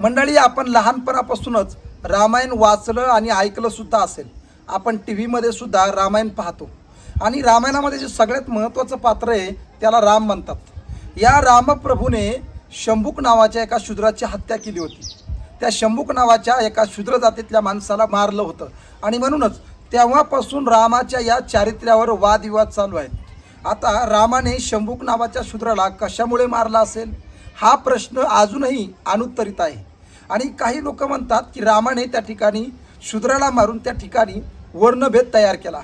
मंडळी आपण लहानपणापासूनच रामायण वाचलं आणि ऐकलं सुद्धा असेल. आपण टी व्हीमध्ये सुद्धा रामायण पाहतो. आणि रामायणामध्ये जे सगळ्यात महत्त्वाचं पात्र आहे त्याला राम म्हणतात. या रामप्रभूने शंभूक नावाच्या एका शूद्राची हत्या केली होती. त्या शंभूक नावाच्या एका शूद्र जातीतल्या माणसाला मारलं होतं. आणि म्हणूनच तेव्हापासून रामाच्या या चारित्र्यावर वादविवाद चालू आहेत. आता रामाने शंभूक नावाच्या शूद्राला कशामुळे मारला असेल? हा प्रश्न अजूनही अनुत्तरित आहे. आणि काही लोक म्हणतात की रामाने त्या ठिकाणी शूद्राला मारून त्या ठिकाणी वर्णभेद तयार केला.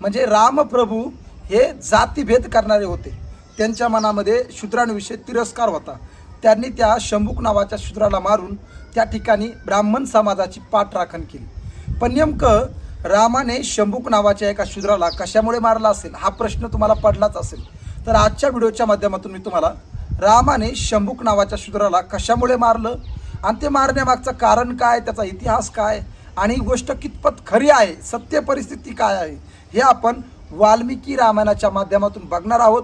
म्हणजे रामप्रभू हे जातीभेद करणारे होते. त्यांच्या मनामध्ये शूद्रांविषयी तिरस्कार होता. त्यांनी त्या शंभूक नावाच्या शूद्राला मारून त्या ठिकाणी ब्राह्मण समाजाची पाठराखण केली. पण नेमकं रामाने शंभूक नावाच्या एका शूद्राला कशामुळे मारला असेल? हा प्रश्न तुम्हाला पडलाच असेल. तर आजच्या व्हिडिओच्या माध्यमातून मी तुम्हाला रामाने शंभूक नावाच्या शूद्राला कशामुळे मारलं? आणि ते मारण्यामागचं कारण काय? त्याचा इतिहास काय? आणि ही गोष्ट कितपत खरी आहे? सत्य परिस्थिती काय आहे? हे आपण वाल्मिकी रामायणाच्या माध्यमातून बघणार आहोत.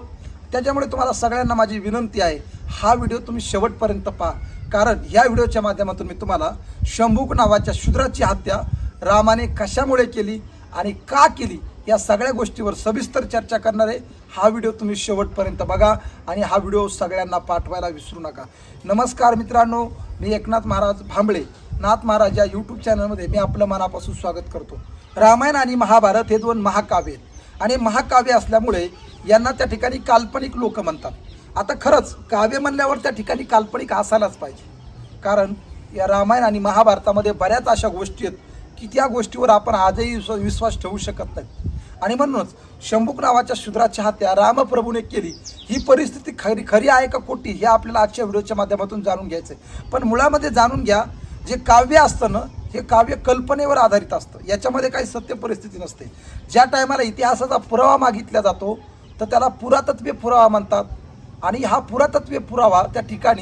त्याच्यामुळे तुम्हाला सगळ्यांना माझी विनंती आहे हा व्हिडिओ तुम्ही शेवटपर्यंत पहा. कारण ह्या व्हिडिओच्या माध्यमातून मी तुम्हाला शंभूक नावाच्या शूद्राची हत्या रामाने कशामुळे केली आणि का केली? या सगळ्या गोष्टीवर सविस्तर चर्चा करणार आहे. हा व्हिडिओ तुम्ही शेवटपर्यंत बघा आणि हा व्हिडिओ सगळ्यांना पाठवायला विसरू नका. नमस्कार मित्रांनो मी एकनाथ महाराज भांबळे. नाथ महाराज या यूट्यूब चॅनलमध्ये मी आपलं मनापासून स्वागत करतो. रामायण आणि महाभारत हे दोन महाकाव्य आहेत. आणि महाकाव्य असल्यामुळे यांना त्या ठिकाणी काल्पनिक लोक म्हणतात. आता खरंच काव्य म्हणल्यावर त्या ठिकाणी काल्पनिक असायलाच पाहिजे. कारण या रामायण आणि महाभारतामध्ये बऱ्याच अशा गोष्टी आहेत की त्या गोष्टीवर आपण आजही विश्वास ठेवू शकत नाही आणि म्हणूनच शंभूक नावाच्या शूद्राची हत्या रामप्रभूने केली. ही परिस्थिती खरी खरी आहे का खोटी हे आपल्याला आजच्या व्हिडिओच्या माध्यमातून जाणून घ्यायचं आहे पण मुळामध्ये जाणून घ्या जे काव्य असतं ना हे काव्य कल्पनेवर आधारित असतं. याच्यामध्ये काही सत्य परिस्थिती नसते. ज्या टायमाला इतिहासाचा पुरावा मागितला जातो तर त्याला पुरातत्वीय पुरावा म्हणतात. आणि हा पुरातत्वीय पुरावा त्या ठिकाणी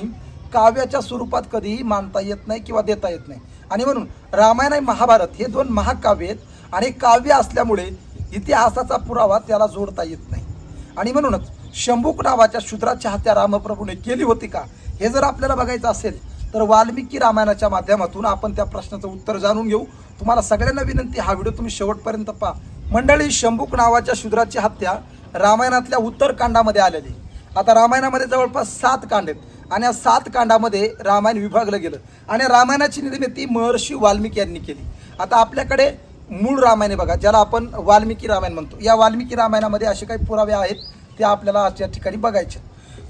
काव्याच्या स्वरूपात कधीही मानता येत नाही किंवा देता येत नाही. आणि म्हणून रामायण आणि महाभारत हे दोन महाकाव्य आहेत आणि काव्य असल्यामुळे इतिहासाचा पुरावा त्याला जोडता येत नाही. आणि म्हणूनच शंभूक नावाच्या शूद्राची हत्या रामप्रभूने केली होती का हे जर आपल्याला बघायचं असेल तर वाल्मिकी रामायणाच्या माध्यमातून आपण त्या प्रश्नाचं उत्तर जाणून घेऊ. तुम्हाला सगळ्यांना विनंती हा व्हिडिओ तुम्ही शेवटपर्यंत पहा. मंडळी शंभूक नावाच्या शूद्राची हत्या रामायणातल्या उत्तरकांडामध्ये आलेली. आता रामायणामध्ये जवळपास सात कांड आहेत. आणि या सात कांडामध्ये रामायण विभागलं गेलं. आणि रामायणाची निर्मिती महर्षी वाल्मिकी यांनी केली. आता आपल्याकडे मूळ रामायण बघा ज्याला आपण वाल्मिकी रामायण म्हणतो. या वाल्मिकी रामायणामध्ये असे काही पुरावे आहेत ते आपल्याला आजच्या ठिकाणी बघायचे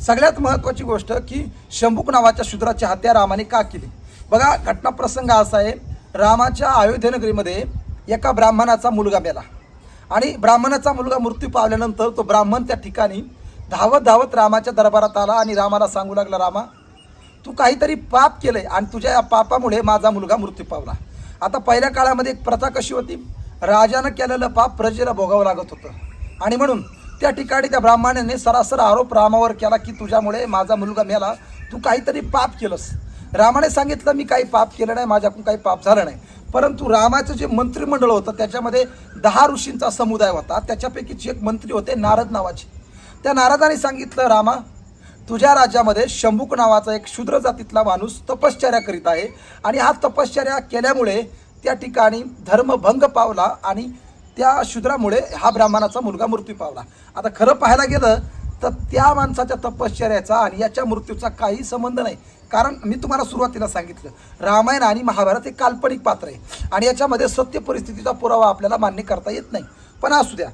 सगळ्यात महत्त्वाची गोष्ट की शंभूक नावाच्या शूद्राची हत्या रामाने का केली? बघा घटनाप्रसंग असा आहे रामाच्या अयोध्यनगरीमध्ये एका ब्राह्मणाचा मुलगा मेला. आणि ब्राह्मणाचा मुलगा मृत्यू पावल्यानंतर तो ब्राह्मण त्या ठिकाणी धावत धावत रामाच्या दरबारात आला आणि रामाला सांगू लागला रामा तू काहीतरी पाप केलंय आणि तुझ्या या पापामुळे माझा मुलगा मृत्यू पावला. आता पहिल्या काळामध्ये एक प्रथा कशी होती? राजानं केलेलं पाप प्रजेला भोगावं लागत होतं. आणि म्हणून त्या ठिकाणी त्या ब्राह्मणाने सरासर आरोप रामावर केला की तुझ्यामुळे माझा मुलगा मेला तू काहीतरी पाप केलंस. रामाने सांगितलं मी काही पाप केलं नाही माझ्याकडून काही पाप झालं नाही. परंतु रामाचं जे मंत्रिमंडळ होतं त्याच्यामध्ये दहा ऋषींचा समुदाय होता. त्याच्यापैकीचे एक मंत्री होते नारद नावाचे. त्या नारदाने सांगितलं रामा तुझ्या राज्यामध्ये शंभूक नावाचा एक शूद्र जातीतला माणूस तपश्चर्या करीत आहे. आणि हा तपश्चर्या केल्यामुळे त्या ठिकाणी धर्मभंग पावला आणि त्या शूद्रामुळे हा ब्राह्मणाचा मुलगा मृत्यू पावला. आता खरं पाहायला गेलं तर त्या माणसाच्या तपश्चर्याचा आणि याच्या मृत्यूचा काही संबंध नाही. कारण मी तुम्हाला सुरुवातीला सांगितलं रामायण आणि महाभारत हे काल्पनिक पात्र आहे. आणि याच्यामध्ये सत्य परिस्थितीचा पुरावा आपल्याला मान्य करता येत नाही. पण असू द्या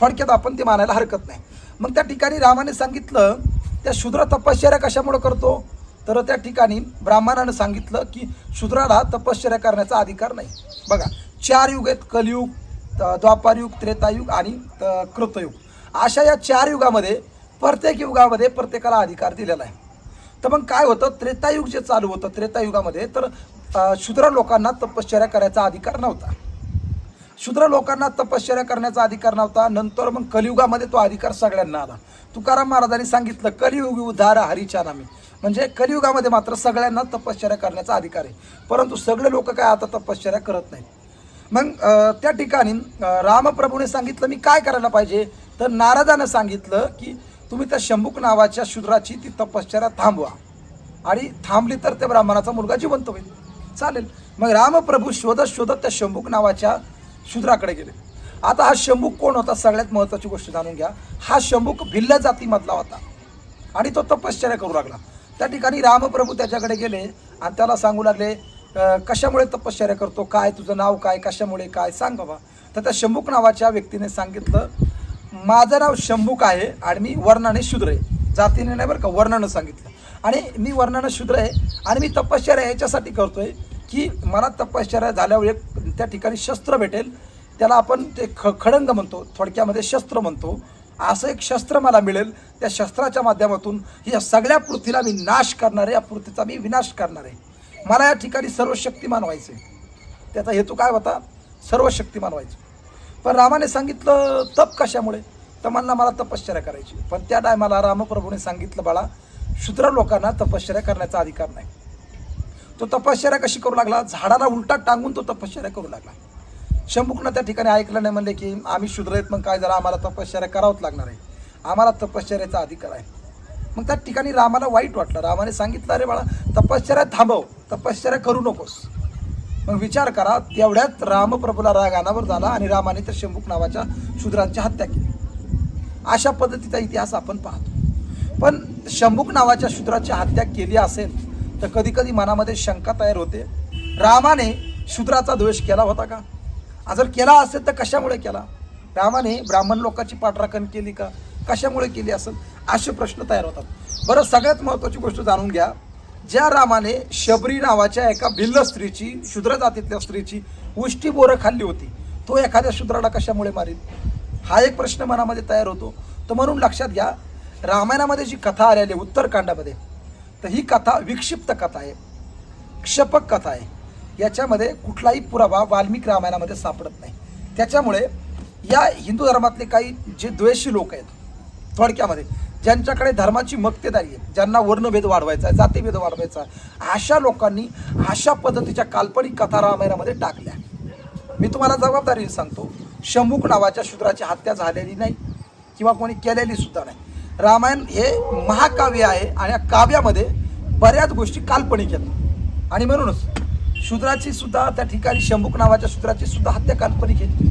थोडक्यात आपण ते मानायला हरकत नाही. मग त्या ठिकाणी रामाने सांगितलं त्या शूद्र तपश्चर्या कशामुळे करतो? तर त्या ठिकाणी ब्राह्मणानं सांगितलं की शूद्राला तपश्चर्या करण्याचा अधिकार नाही. बघा चार युग आहेत कलियुग द्वापारयुग त्रेतायुग आणि त- कृतयुग. अशा या चार युगामध्ये प्रत्येक युगामध्ये प्रत्येकाला अधिकार दिलेला आहे. तर मग काय होतं? त्रेतायुग जे चालू होतं त्रेतायुगामध्ये तर शूद्र लोकांना तपश्चर्या करायचा अधिकार नव्हता. शूद्र लोकांना तपश्चर्या करण्याचा अधिकार नव्हता. नंतर मग कलियुगामध्ये तो अधिकार सगळ्यांना आला. तुकाराम महाराजांनी सांगितलं कलियुग उद्धार हरीच्या नामे. म्हणजे कलियुगामध्ये मात्र सगळ्यांना तपश्चर्या करण्याचा अधिकार आहे. परंतु सगळे लोक काय आता तपश्चर्या करत नाहीत? मग त्या ठिकाणी रामप्रभूने सांगितलं मी काय करायला पाहिजे? तर नारदानं सांगितलं की तुम्ही त्या शंभूक नावाच्या शूद्राची ती तपश्चर्या थांबवा. आणि थांबली तर त्या ब्राह्मणाचा मुलगा जिवंत होईल. चालेल. मग रामप्रभू शोधत शोधत त्या शंभूक नावाच्या शूद्राकडे गेले. आता हा शंभूक कोण होता? सगळ्यात महत्त्वाची गोष्ट जाणून घ्या. हा शंभूक भिल्ल जातीमधला होता. आणि तो तपश्चर्या करू लागला. त्या ठिकाणी रामप्रभू त्याच्याकडे गेले आणि त्याला सांगू लागले कशामुळे तपश्चर्या करतो? काय? तुझं नाव काय? कशामुळे काय? सांग बाबा. तर त्या शंभूक नावाच्या व्यक्तीने सांगितलं माझं नाव शंभूक आहे आणि मी वर्णाने शूद्र आहे. जातीने नाही बरं का वर्णानं सांगितलं. आणि मी वर्णानं शूद्र आहे आणि मी तपश्चर्या याच्यासाठी करतोय की मला तपश्चर्या झाल्यावर एक त्या ठिकाणी शस्त्र भेटेल. त्याला आपण ते ख खडंग म्हणतो थोडक्यामध्ये शस्त्र म्हणतो. असं एक शस्त्र मला मिळेल. त्या शस्त्राच्या माध्यमातून या सगळ्या पृथ्वीला मी नाश करणार आहे या पृथ्वीचा मी विनाश करणार. आहे मला या ठिकाणी सर्व शक्तिमान व्हायचं आहे त्याचा हेतू काय होता? सर्व शक्तिमान व्हायचं पण रामाने सांगितलं तप कशामुळे? तर म्हणला मला तपश्चर्या करायची. पण त्या टायमाला रामप्रभूने सांगितलं बाळा शूद्र लोकांना तपश्चर्या करण्याचा अधिकार नाही. तो तपश्चर्या कशी करू लागला? झाडाला उलटा टांगून तो तपश्चर्या करू लागला. शंभूकनं त्या ठिकाणी ऐकलं नाही म्हणले की आम्ही शूद्र मग काय जरा आम्हाला तपश्चर्या करावंच लागणार आहे. आम्हाला तपश्चर्याचा अधिकार आहे. मग त्या ठिकाणी रामाला वाईट वाटलं. रामाने सांगितलं अरे बाळा तपश्चर्या थांबव. तपश्चर्या करू नकोस. मग विचार करा तेवढ्यात रामप्रभूला राग अनावर झाला आणि रामाने त्या शंभूक नावाच्या शूद्रांची हत्या केली. अशा पद्धतीचा इतिहास आपण पाहतो. पण शंभूक नावाच्या शूद्राची हत्या केली असेल तर कधी कधी मनामध्ये शंका तयार होते. रामाने शूद्राचा द्वेष केला होता का? जर केला असेल तर कशामुळे केला? रामाने ब्राह्मण लोकांची पाठराखण केली का? कशामुळे केली असेल? असे प्रश्न तयार होतात. बरं सगळ्यात महत्त्वाची गोष्ट जाणून घ्या. ज्या रामाने शबरी नावाच्या एका भिल्ल स्त्रीची शूद्र जातीतल्या स्त्रीची उष्टी बोरं खाल्ली होती तो एखाद्या शूद्राला कशामुळे मारेल? हा एक प्रश्न मनामध्ये तयार होतो. तर म्हणून लक्षात घ्या रामायणामध्ये जी कथा आलेली आहे उत्तरकांडामध्ये तर ही कथा विक्षिप्त कथा आहे. क्षपक कथा आहे. याच्यामध्ये कुठलाही पुरावा वाल्मिक रामायणामध्ये सापडत नाही. त्याच्यामुळे या हिंदू धर्मातले काही जे द्वेषी लोक आहेत थोडक्यामध्ये ज्यांच्याकडे धर्माची मक्तेदारी आहे ज्यांना वर्णभेद वाढवायचा आहे जातीभेद वाढवायचा आहे अशा लोकांनी अशा पद्धतीच्या काल्पनिक कथा रामायणामध्ये टाकल्या. मी तुम्हाला जबाबदारी सांगतो शंभूक नावाच्या शूद्राची हत्या झालेली नाही किंवा कोणी केलेली सुद्धा नाही. रामायण हे महाकाव्य आहे आणि या काव्यामध्ये बऱ्याच गोष्टी काल्पनिक आहेत. आणि म्हणूनच शूद्राची सुद्धा त्या ठिकाणी शंभूक नावाच्या शूद्राची सुद्धा हत्या काल्पनिक आहे.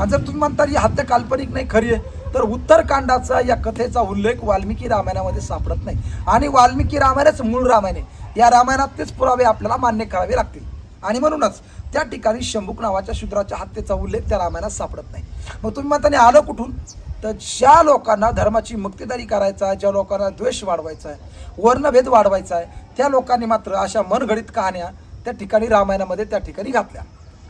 आणि जर तुम्ही म्हणता ही हत्या काल्पनिक नाही खरी आहे तर उत्तरकांडाचा या कथेचा उल्लेख वाल्मिकी रामायणामध्ये सापडत नाही. आणि वाल्मिकी रामायणच मूळ रामायण आहे. या रामायणातलेच पुरावे आपल्याला मान्य करावे लागतील. आणि म्हणूनच त्या ठिकाणी शंभूक नावाच्या शूद्राच्या हत्येचा उल्लेख त्या रामायणात सापडत नाही. मग तुम्ही म्हणताना आलं कुठून? तर ज्या लोकांना धर्माची मुक्तीदारी करायचा आहे ज्या लोकांना द्वेष वाढवायचा आहे वर्णभेद वाढवायचा आहे त्या लोकांनी मात्र अशा मनघडीत कहाण्या त्या ठिकाणी रामायणामध्ये त्या ठिकाणी घातल्या.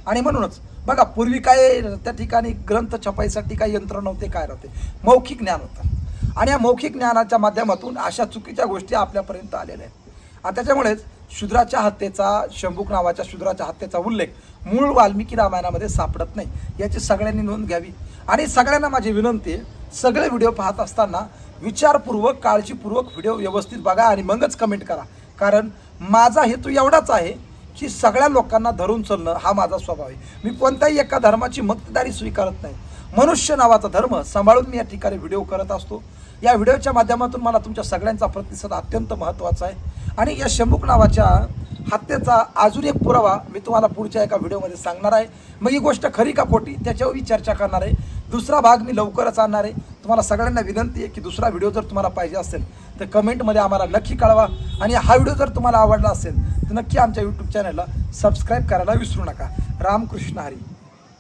आणि म्हणूनच बघा पूर्वी काय त्या ठिकाणी ग्रंथ छपाईसाठी काही यंत्र नव्हते काय नव्हते. मौखिक ज्ञान होतं. आणि या मौखिक ज्ञानाच्या माध्यमातून अशा चुकीच्या गोष्टी आपल्यापर्यंत आलेल्या आहेत. आणि त्याच्यामुळेच शूद्राच्या हत्येचा शंभूक नावाच्या शूद्राच्या हत्येचा उल्लेख मूळ वाल्मिकी रामायणामध्ये सापडत नाही. याची सगळ्यांनी नोंद घ्यावी. आणि सगळ्यांना माझी विनंती आहे सगळे व्हिडिओ पाहत असताना विचारपूर्वक काळजीपूर्वक व्हिडिओ व्यवस्थित बघा आणि मगच कमेंट करा. कारण माझा हेतू एवढाच आहे की सगळ्या लोकांना धरून चालणं हा माझा स्वभाव आहे. मी कोणत्याही एका धर्माची मक्तेदारी स्वीकारत नाही. मनुष्य नावाचा धर्म सांभाळून मी या ठिकाणी व्हिडिओ करत असतो. या व्हिडिओच्या माध्यमातून मला तुमच्या सगळ्यांचा प्रतिसाद अत्यंत महत्त्वाचा आहे. आणि या शंभूक नावाच्या हत्येचा अजून एक पुरावा मी तुम्हाला पुढच्या एका व्हिडिओमध्ये सांगणार आहे. मग ही गोष्ट खरी का खोटी त्याच्यावरही चर्चा करणार आहे. दुसरा भाग मी लवकरच आणणार आहे. तुम्हाला सगळ्यांना विनंती आहे की दुसरा व्हिडिओ जर तुम्हाला पाहिजे असेल तर कमेंटमध्ये आम्हाला नक्की कळवा. आणि हा व्हिडिओ जर तुम्हाला आवडला असेल तर नक्की आमच्या यूट्यूब चॅनलला सबस्क्राईब करायला विसरू नका. रामकृष्ण हरी.